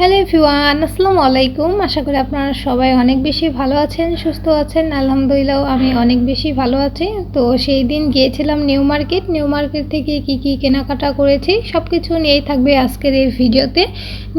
Hello everyone আসসালামু আলাইকুম আশা করি আপনারা সবাই অনেক বেশি ভালো আছেন, সুস্থ আছেন। আলহামদুলিল্লাহ, আমি অনেক বেশি ভালো আছি। তো সেই দিন গিয়েছিলাম নিউ মার্কেট। নিউ মার্কেট থেকে কি কি কেনাকাটা করেছি সব কিছু নিয়েই থাকবে আজকের এই ভিডিওতে।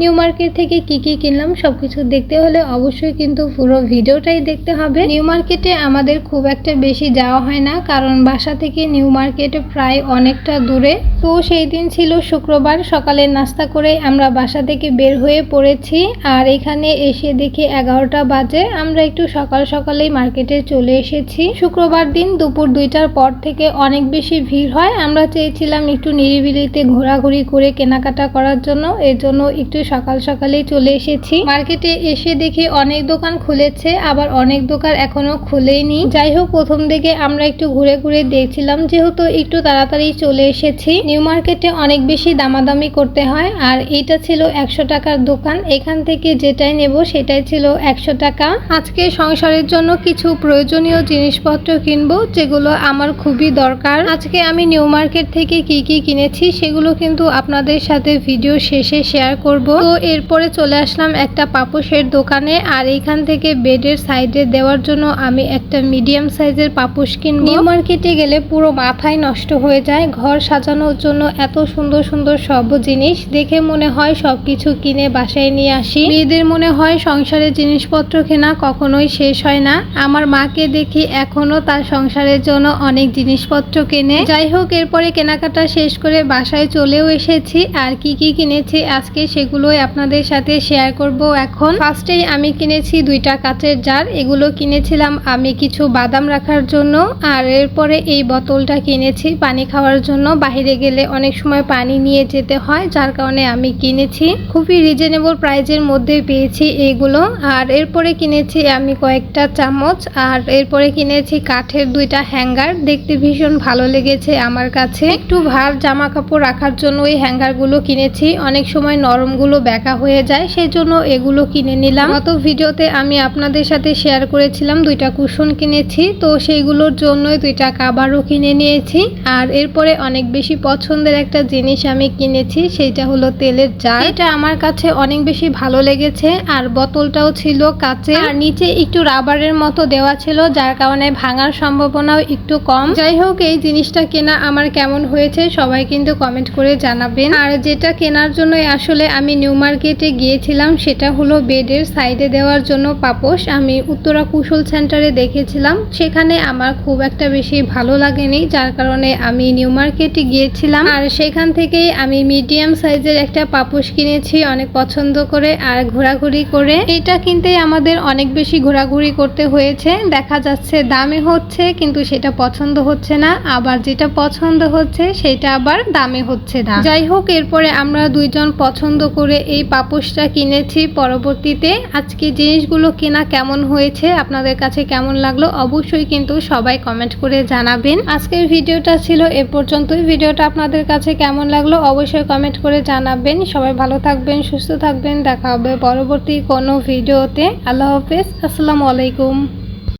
নিউ মার্কেট থেকে কি কি কিনলাম সব কিছু দেখতে হলে অবশ্যই কিন্তু পুরো ভিডিওটাই দেখতে হবে। নিউ মার্কেটে আমাদের খুব একটা বেশি যাওয়া হয় না, কারণ বাসা থেকে নিউ মার্কেট প্রায় অনেকটা দূরে। তো সেই দিন ছিল শুক্রবার সকালে নাস্তা করে আমরা বাসা থেকে বের হয়ে পড়েছি, আর এখানে এসে দেখি এগারোটা বাজে। আমরা একটু সকাল সকালেই মার্কেটে চলে এসেছি। শুক্রবার দিন দুপুর দুইটার পর থেকে অনেক বেশি ভিড় হয়। আমরা চেয়েছিলাম একটু নিরিবিলিতে ঘোরাঘুরি করে কেনাকাটা করার জন্য, এর জন্য একটু সকাল সকালেই চলে এসেছি। মার্কেটে এসে দেখি অনেক দোকান খুলেছে, আবার অনেক দোকান এখনও খুলেইনি। যাই হোক, প্রথম দিকে আমরা একটু ঘুরে ঘুরে দেখছিলাম, যেহেতু একটু তাড়াতাড়ি চলে এসেছি। নিউ মার্কেটে অনেক বেশি দামাদামি করতে হয়, আর এইটা ছিল একশো টাকার দোকান। এখান থেকে যেটাই নেব সেটাই ছিল একশো টাকা। আজকে সংসারের জন্য কিছু প্রয়োজনীয় জিনিসপত্র কিনবো, যেগুলো আমার খুবই দরকার। আজকে আমি নিউ মার্কেট থেকে কি কি কিনেছি সেগুলো কিন্তু আপনাদের সাথে ভিডিও শেষে শেয়ার করব। তো এরপরে চলে আসলাম একটা পাপোশের দোকানে, আর এইখান থেকে বেডের সাইডে দেওয়ার জন্য আমি একটা মিডিয়াম সাইজের পাপোশ কিনবো। নিউ মার্কেটে গেলে পুরো মাথায় নষ্ট হয়ে যায়, ঘর সাজানোর জন্য এত সুন্দর সুন্দর সব জিনিস, দেখে মনে হয় সবকিছু কিনে বাসায় নিয়ে আসি। মেয়েদের মনে হয় সংসারের জিনিসপত্র কেনা কখনোই শেষ হয় না। আমার মাকে দেখি এখনও তার সংসারের জন্য অনেক জিনিসপত্র কেনে। যাই হোক, এরপরে কেনাকাটা শেষ করে বাসায় চলেও এসেছি। আর কি কি কিনেছি আজকে সেগুলোই আপনাদের সাথে শেয়ার করব এখন। ফার্স্টেই আমি কিনেছি দুইটা কাচের জার। এগুলো কিনেছিলাম আমি কিছু বাদাম রাখার জন্য। আর এরপরে এই বোতলটা কিনেছি পানি খাওয়ার জন্য। বাইরে গেলে অনেক সময় পানি নিয়ে যেতে হয়, যার কারণে আমি কিনেছি। খুবই রিজনেবল প্রাইজের মধ্যে পেয়েছি এইগুলো। আর এরপরে কিনেছি আমি কয়েকটা চামচ। আর এরপরে কিনেছি কাঠের দুইটা হ্যাঙ্গার। দেখতে ভীষণ ভালো লেগেছে আমার কাছে। একটু ভার জামা কাপড় রাখার জন্য ওই হ্যাঙ্গারগুলো কিনেছি। অনেক সময় নরমগুলো ব্যাকা হয়ে যায় সেই জন্য এগুলো কিনে নিলাম। গত ভিডিওতে আমি আপনাদের সাথে শেয়ার করেছিলাম দুইটা কুশন কিনেছি। তো সেইগুলোর জন্যই দুইটা কাবারও কিনে নিয়েছি। আর এরপরে অনেক বেশি পছন্দের একটা জিনিস আমি কিনেছি, সেইটা হলো তেলের জার। এটা আমার কাছে অনেক বেশি ভালো লেগেছে, আর বোতলটাও ছিল কাচে আর নিচে একটু রাবারের মতো দেওয়া ছিল, যার কারণে ভাঙার সম্ভাবনাও একটু কম। যাই হোক, এই জিনিসটা কেনা আমার কেমন হয়েছে সবাই কিন্তু কমেন্ট করে জানাবেন। আর যেটা কেনার জন্য আসলে আমি নিউ মার্কেটে গিয়েছিলাম, সেটা হলো বেডের সাইডে দেওয়ার জন্য পাপোশ। আমি উত্তরা কুশল সেন্টারে দেখেছিলাম, সেখানে আমার খুব একটা বেশি ভালো লাগেনি, যার কারণে আমি নিউ মার্কেটে গিয়েছিলাম। আর সেখান থেকেই আমি মিডিয়াম সাইজের একটা পাপোশ কিনেছি, অনেক পছন্দ করে আর ঘোরাঘুরি করে। এটা কিনতে আমাদের অনেক বেশি ঘোরাঘুরি করতে হয়েছে। দেখা যাচ্ছে দামে হচ্ছে, কিন্তু সেটা পছন্দ হচ্ছে না। আবার যেটা পছন্দ হচ্ছে, সেটা আবার দামে হচ্ছে না। যাই হোক, এরপরে আমরা দুইজন পছন্দ করে এই পাপোশটা কিনেছি পরবর্তীতে। আজকে জিনিসগুলো কেনা কেমন হয়েছে, আপনাদের কাছে কেমন লাগল, অবশ্যই কিন্তু সবাই কমেন্ট করে জানাবেন। আজকের ভিডিওটা ছিল এ পর্যন্তই। ভিডিওটা আপনাদের কাছে কেমন লাগল, অবশ্যই কমেন্ট করে জানাবেন। সবাই ভালো থাকবেন, সুস্থ থাকবেন দেখা হবে পরবর্তী কোনো ভিডিওতে। আল্লাহ হাফেজ আসসালামু আলাইকুম।